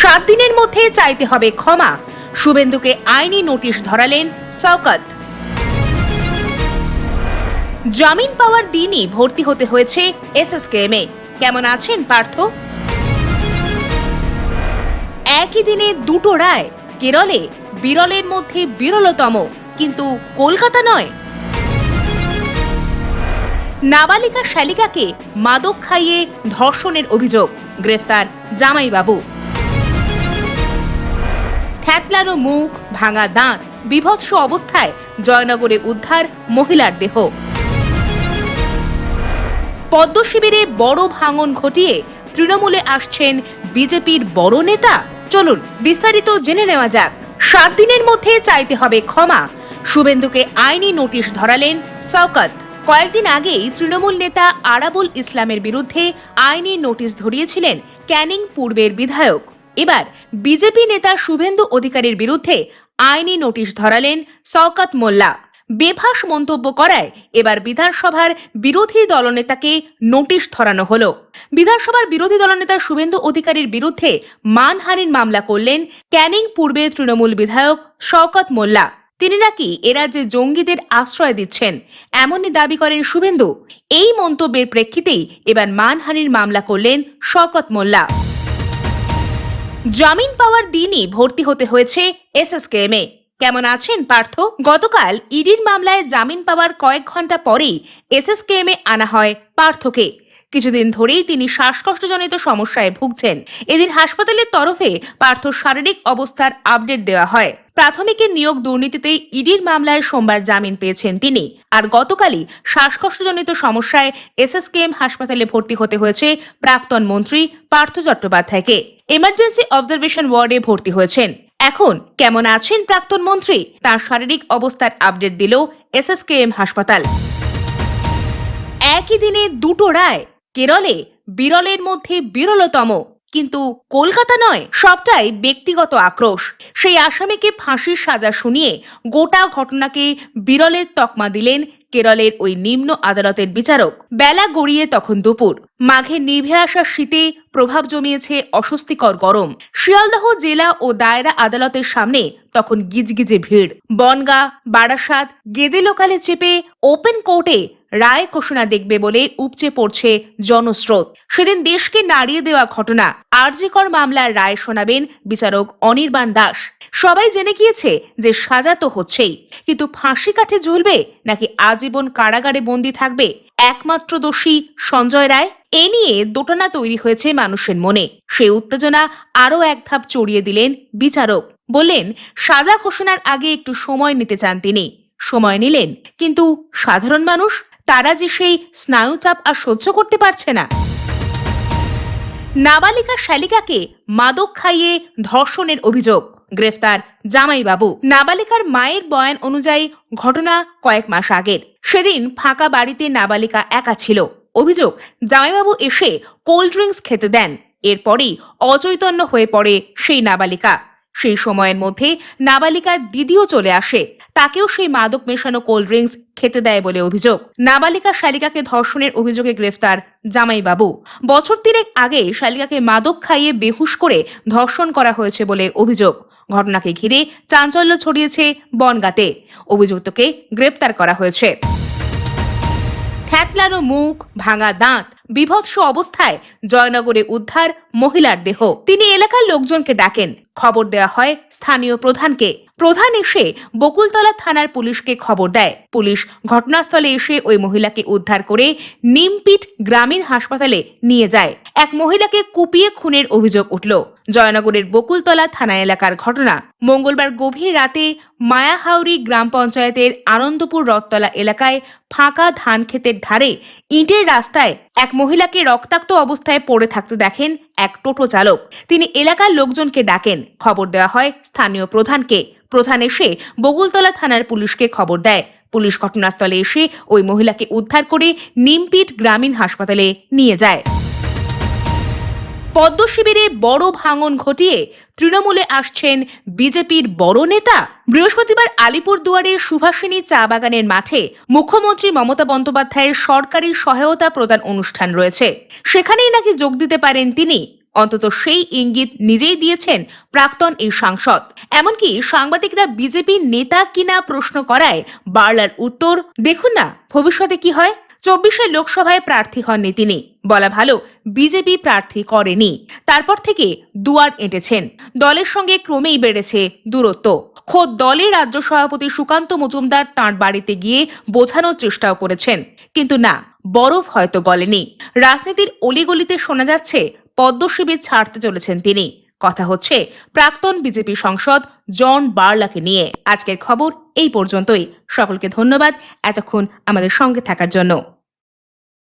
সাত দিনের মধ্যে চাইতে হবে ক্ষমা। শুভেন্দুকে আইনি নোটিশ ধরালেন সৌকত জামিন পাওয়ার দিনই ভর্তি হতে হয়েছে এসএসকেএমে। কেমন আছেন, পার্থ? একই দিনে দুটো রায়, কেরলে বিরলের মধ্যে বিরলতম, কিন্তু কলকাতা নয়। নাবালিকা শালিকাকে মাদক খাইয়ে ধর্ষণের অভিযোগ, গ্রেফতার জামাইবাবু। থ্যাতলানো মুখ, ভাঙা দাঁত, বিভৎস অবস্থায় জয়নগরে উদ্ধার মহিলার দেহ। পদ্ম শিবিরে বড় ভাঙন ঘটিয়ে তৃণমূলে আসছেন বিজেপির বড় নেতা। চলুন, বিস্তারিত জেনে নেওয়া যাক। সাত দিনের মধ্যে চাইতে হবে ক্ষমা। শুভেন্দুকে আইনি নোটিশ ধরালেন সৌকত কয়েকদিন আগেই তৃণমূল নেতা আরাবুল ইসলামের বিরুদ্ধে আইনি নোটিশ ধরিয়েছিলেন ক্যানিং পূর্বের বিধায়ক। এবার বিজেপি নেতা শুভেন্দু অধিকারীর বিরুদ্ধে আইনি নোটিশ ধরালেন শওকত মোল্লা। বেভাস মন্তব্য করায় এবার বিধানসভার বিরোধী দলনেতাকে নোটিশ ধরানো হলো। বিধানসভার বিরোধী দলনেতা শুভেন্দু অধিকারীর বিরুদ্ধে মানহানির মামলা করলেন ক্যানিং পূর্বে তৃণমূল বিধায়ক শওকত মোল্লা। তিনি নাকি এরাজ্যে জঙ্গিদের আশ্রয় দিচ্ছেন, এমনই দাবি করেন শুভেন্দু। এই মন্তব্যের প্রেক্ষিতেই এবার মানহানির মামলা করলেন শওকত মোল্লা। জামিন পাওয়ার দিনই ভর্তি হতে হয়েছে এসএসকেএমে। কেমন আছেন, পার্থ? গতকাল ইডির মামলায় জামিন পাওয়ার কয়েক ঘণ্টা পরেই এসএসকেএমে আনা হয় পার্থকে। কিছুদিন ধরেই তিনি শ্বাসকষ্টজনিত সমস্যায় ভুগছেন। এদিন হাসপাতালের তরফে পার্থ শারীরিক অবস্থার আপডেট দেওয়া হয়। প্রাথমিকের নিয়োগ দুর্নীতিতে ইডির মামলায় সোমবার জামিন পেয়েছেন তিনি। আর গতকালই শ্বাসকষ্টজনিত সমস্যায় এসএসকেএম হাসপাতালে ভর্তি হতে হয়েছে প্রাক্তন মন্ত্রী পার্থ চট্টোপাধ্যায়কে। এমার্জেন্সি অবজারভেশন ওয়ার্ডে ভর্তি হয়েছেন। এখন কেমন আছেন প্রাক্তন মন্ত্রী? তার শারীরিক অবস্থার আপডেট দিল এসএসকেএম হাসপাতাল। একই দিনে দুটো রায় কেরলে বিরলের মধ্যে বিরলতম, কিন্তু কলকাতা নয়, সবটাই ব্যক্তিগত আক্রোশ। সেই আসামিকে ফাঁসির সাজা শুনিয়ে গোটা ঘটনাকে বিরলের তকমা দিলেন কেরলের ওই নিম্ন আদালতের বিচারক। বেলা গড়িয়ে তখন দুপুর। মাঘে নিভে আসা শীতে প্রভাব জমিয়েছে অস্বস্তিকর গরম। শিয়ালদহ জেলা ও দায়রা আদালতের সামনে তখন গিজগিজে ভিড়। বনগা, বারাসাত গেদে লোকালে চেপে ওপেন কোর্টে রায় ঘোষণা দেখবে বলে উপচে পড়ছে জনস্রোত। সেদিন দেশকে নাড়িয়ে দেওয়া ঘটনা আরজিকর মামলার রায় শোনাবেন বিচারক অনির্বাণ দাস। সবাই জেনে গিয়েছে যে সাজা তো হচ্ছেই, কিন্তু ফাঁসি কাঠে ঝুলবে নাকি আজীবন কারাগারে বন্দী থাকবে একমাত্র দোষী সঞ্জয় রায়? এ নিয়ে দোটানা তৈরি হয়েছে মানুষের মনে। সেই উত্তেজনা আরও এক ধাপ চড়িয়ে দিলেন বিচারক। বললেন, সাজা ঘোষণার আগে একটু সময় নিতে চান তিনি। সময় নিলেন, কিন্তু সাধারণ মানুষ তারা যে সেই স্নায়ুচাপ আর সহ্য করতে পারছে না। নাবালিকা শালিকাকে মাদক খাইয়ে ধর্ষণের অভিযোগ, গ্রেফতার জামাইবাবু। নাবালিকার মায়ের বয়ান অনুযায়ী ঘটনা কয়েক মাস আগের। সেদিন ফাঁকা বাড়িতে নাবালিকা একা ছিল। অভিযোগ, জামাইবাবু এসে কোল্ড ড্রিঙ্কস খেতে দেন। এরপরেই অচৈতন্য হয়ে পড়ে সেই নাবালিকা। সেই সময়ের মধ্যে নাবালিকার দিদিও চলে আসে। তাকেও সেই মাদক মেশানো কোল্ড ড্রিঙ্কস খেতে দেয় বলে অভিযোগ। নাবালিকা শালিকাকে ধর্ষণের অভিযোগে গ্রেফতার জামাইবাবু। বছর তিনেক আগে শালিকাকে মাদক খাইয়ে বেহুশ করে ধর্ষণ করা হয়েছে বলে অভিযোগ। ঘটনাকে ঘিরে চাঞ্চল্য ছড়িয়েছে বনগাতে। অভিযুক্তকে গ্রেপ্তার করা হয়েছে। থ্যাতলানো মুখ, ভাঙা দাঁত বিভৎস অবস্থায় জয়নগরে উদ্ধার মহিলার দেহ। তিনি এলাকার লোকজনকে ডাকেন। খবর দেওয়া হয়, স্থানীয় প্রধানকে। প্রধান এসে বকুলতলা থানার পুলিশকে খবর দেয়। পুলিশ ঘটনাস্থলে এসে ওই মহিলাকে উদ্ধার করে নিমপিট গ্রামীণ হাসপাতালে নিয়ে যায়। এক মহিলাকে কুপিয়ে খুনের অভিযোগ উঠল। জয়নগরের বকুলতলা থানা এলাকার ঘটনা মঙ্গলবার গভীর রাতে মায়াহাউরি গ্রাম পঞ্চায়েতের আনন্দপুর রথতলা এলাকায় ফাঁকা ধান ক্ষেতের ধারে ইটের রাস্তায় এক মহিলাকে রক্তাক্ত অবস্থায় পড়ে থাকতে দেখেন এক টোটো চালক। তিনি এলাকার লোকজনকে ডাকেন। খবর দেওয়া হয়, স্থানীয় প্রধানকে। প্রধান এসে বগুলতলা থানার পুলিশকে খবর দেয়। পুলিশ ঘটনাস্থলে এসে ওই মহিলাকে উদ্ধার করে নিমপিট গ্রামীণ হাসপাতালে নিয়ে যায়। পদ্ম শিবিরে বড় ভাঙন ঘটিয়ে তৃণমূলে আসছেন বিজেপির বড় নেতা। বৃহস্পতিবার আলিপুর দুয়ারে সুভাষিনী চা বাগানের মাঠে মুখ্যমন্ত্রী মমতা বন্দ্যোপাধ্যায়ের সরকারি সহায়তা প্রদান অনুষ্ঠান রয়েছে। সেখানেই নাকি যোগ দিতে পারেন তিনি। অন্তত সেই ইঙ্গিত নিজেই দিয়েছেন প্রাক্তন এই সাংসদ। এমনকি সাংবাদিকরা বিজেপির নেতা কিনা প্রশ্ন করায় বার্লার উত্তর। দেখুন না, ভবিষ্যতে কি হয়? চব্বিশে লোকসভায় প্রার্থী হননি তিনি। বলা ভালো, বিজেপি প্রার্থী করেনি। তারপর থেকে দুয়ার এঁটেছেন। দলের সঙ্গে ক্রমেই বেড়েছে দূরত্ব। খোদ দলের রাজ্য সভাপতি সুকান্ত মজুমদার তাঁর বাড়িতে গিয়ে বোঝানোর চেষ্টাও করেছেন। কিন্তু না, বরফ হয়তো গলেনি। রাজনীতির অলিগলিতে শোনা যাচ্ছে, পদ্মশিবির ছাড়তে চলেছেন তিনি। কথা হচ্ছে প্রাক্তন বিজেপি সংসদ জন বার্লাকে নিয়ে। আজকের খবর এই পর্যন্তই। সকলকে ধন্যবাদ। এতক্ষণ আমাদের সঙ্গে থাকার জন্য।